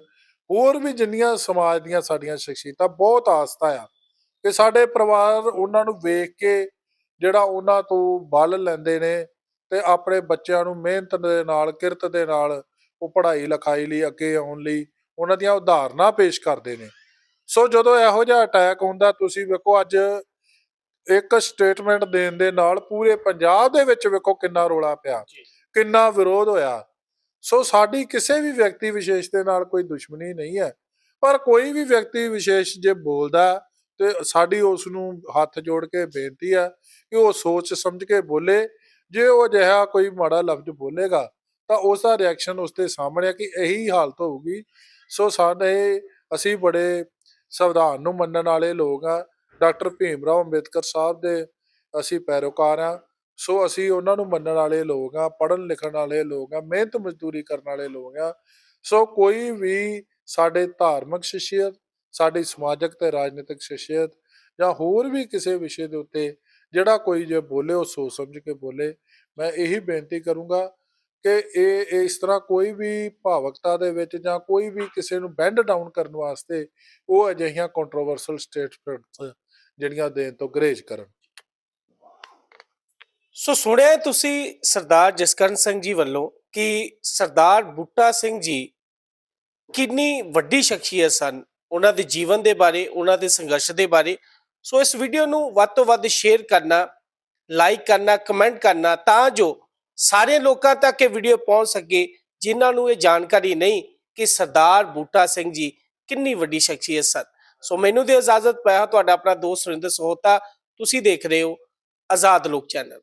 ਹੋਰ ਵੀ ਜਿੰਨੀਆਂ ਸਮਾਜ ਦੀਆਂ ਸਾਡੀਆਂ ਸ਼ਖਸੀਅਤਾਂ, ਬਹੁਤ ਆਸਥਾ ਆ। ਕਿ ਸਾਡੇ ਪਰਿਵਾਰ ਉਹਨਾਂ ਨੂੰ ਵੇਖ ਕੇ ਜਿਹੜਾ ਉਹਨਾਂ ਤੋਂ ਬਲ ਲੈਂਦੇ ਨੇ ਤੇ ਆਪਣੇ ਬੱਚਿਆਂ ਨੂੰ ਮਿਹਨਤ ਦੇ ਨਾਲ, ਕਿਰਤ ਦੇ ਨਾਲ ਉਹ ਪੜ੍ਹਾਈ ਲਿਖਾਈ ਲਈ ਅੱਗੇ ਆਉਣ ਲਈ ਉਹਨਾਂ ਦੀਆਂ ਉਦਾਹਰਨਾਂ ਪੇਸ਼ ਕਰਦੇ ਨੇ ਸੋ ਜਦੋਂ ਇਹੋ ਜਿਹਾ ਅਟੈਕ ਹੁੰਦਾ ਤੁਸੀਂ ਵੇਖੋ ਅੱਜ ਇੱਕ ਸਟੇਟਮੈਂਟ ਦੇਣ ਦੇ ਨਾਲ ਪੂਰੇ ਪੰਜਾਬ ਦੇ ਵਿੱਚ ਵੇਖੋ ਕਿੰਨਾ ਰੋਲਾ ਪਿਆ। ਕਿੰਨਾ ਵਿਰੋਧ ਹੋਇਆ ਸੋ ਸਾਡੀ ਕਿਸੇ ਵੀ ਵਿਅਕਤੀ ਵਿਸ਼ੇਸ਼ ਦੇ ਨਾਲ ਕੋਈ ਦੁਸ਼ਮਣੀ ਨਹੀਂ ਹੈ ਪਰ ਕੋਈ ਵੀ ਵਿਅਕਤੀ ਵਿਸ਼ੇਸ਼ ਜੇ ਬੋਲਦਾ ਤੇ ਸਾਡੀ ਉਸ ਨੂੰ ਹੱਥ ਜੋੜ ਕੇ ਬੇਨਤੀ ਹੈ ਕਿ ਉਹ ਸੋਚ ਸਮਝ ਕੇ ਬੋਲੇ ਜੇ ਉਹ ਅਜਿਹਾ ਕੋਈ ਮਾੜਾ ਲਫ਼ਜ਼ ਬੋਲੇਗਾ ਤਾਂ ਉਸ ਦਾ ਰਿਐਕਸ਼ਨ ਉਸ ਦੇ ਸਾਹਮਣੇ ਆ ਕਿ ਇਹੀ ਹਾਲਤ ਹੋਊਗੀ। ਸੋ ਸਾਡੇ ਅਸੀਂ ਬੜੇ ਸੰਵਿਧਾਨ ਨੂੰ ਮੰਨਣ ਵਾਲੇ ਲੋਕ ਆ। ਡਾਕਟਰ ਭੀਮ ਰਾਓ ਅੰਬੇਦਕਰ ਸਾਹਿਬ ਦੇ ਅਸੀਂ ਪੈਰੋਕਾਰ ਆ। ਸੋ ਅਸੀਂ ਉਹਨਾਂ ਨੂੰ ਮੰਨਣ ਵਾਲੇ ਲੋਕ ਆ, ਪੜ੍ਹਨ ਲਿਖਣ ਵਾਲੇ ਲੋਕ ਆ, ਮਿਹਨਤ ਮਜ਼ਦੂਰੀ ਕਰਨ ਵਾਲੇ ਲੋਕ ਆ। ਸੋ ਕੋਈ ਵੀ ਸਾਡੇ ਧਾਰਮਿਕ ਸ਼ਖਸੀਅਤ, ਸਾਡੀ ਸਮਾਜਿਕ ਤੇ ਰਾਜਨੀਤਿਕ ਸ਼ਖਸੀਅਤ ਜਾਂ ਹੋਰ ਵੀ ਕਿਸੇ ਵਿਸ਼ੇ ਦੇ ਉੱਤੇ ਜਿਹੜਾ ਕੋਈ ਜੇ ਬੋਲੇ ਉਹ ਸੋਚ ਸਮਝ ਕੇ ਬੋਲੇ, ਮੈਂ ਇਹੀ ਬੇਨਤੀ ਕਰੂੰਗਾ ਕਿ ਇਹ ਇਸ ਤਰ੍ਹਾਂ ਕੋਈ ਵੀ ਭਾਵਕਤਾ ਦੇ ਵਿੱਚ ਜਾਂ ਕੋਈ ਵੀ ਕਿਸੇ ਨੂੰ ਬੈਂਡ ਡਾਊਨ ਕਰਨ ਵਾਸਤੇ ਉਹ ਅਜਿਹੀਆਂ ਕੰਟਰੋਵਰਸ਼ਲ ਸਟੇਟਮੈਂਟਸ ਜਿਹੜੀਆਂ ਦੇਣ ਤੋਂ ਗਰੇਜ ਕਰਨ। ਸੋ ਸੁਣਿਆ ਤੁਸੀਂ ਸਰਦਾਰ ਜਸਕਰਨ ਸਿੰਘ ਜੀ ਵੱਲੋਂ ਕਿ ਸਰਦਾਰ ਬੁੱਟਾ ਸਿੰਘ ਜੀ ਕਿੰਨੀ ਵੱਡੀ ਸ਼ਖਸੀਅਤ ਸਨ, ਉਹਨਾਂ ਦੇ ਜੀਵਨ ਦੇ ਬਾਰੇ, ਉਹਨਾਂ ਦੇ ਸੰਘਰਸ਼ ਦੇ ਬਾਰੇ। ਸੋ ਇਸ ਵੀਡੀਓ ਨੂੰ ਵੱਧ ਤੋਂ ਵੱਧ ਸ਼ੇਅਰ ਕਰਨਾ ਲਾਈਕ ਕਰਨਾ ਕਮੈਂਟ ਕਰਨਾ, ਤਾਂ ਜੋ ਸਾਰੇ ਲੋਕਾਂ ਤੱਕ ਇਹ ਵੀਡੀਓ ਪਹੁੰਚ ਸਕੇ, ਜਿਨ੍ਹਾਂ ਨੂੰ ਇਹ ਜਾਣਕਾਰੀ ਨਹੀਂ ਕਿ ਸਰਦਾਰ ਬੂਟਾ ਸਿੰਘ ਜੀ ਕਿੰਨੀ ਵੱਡੀ ਸ਼ਖਸੀਅਤ ਸਨ। ਸੋ ਮੈਨੂੰ ਦੇ ਇਜਾਜ਼ਤ ਪਿਆ ਤੁਹਾਡਾ ਆਪਣਾ ਦੋਸਤ ਸੁਰਿੰਦਰ ਸਹੋਤਾ, ਤੁਸੀਂ ਦੇਖ ਰਹੇ ਹੋ ਆਜ਼ਾਦ ਲੋਕ ਚੈਨਲ।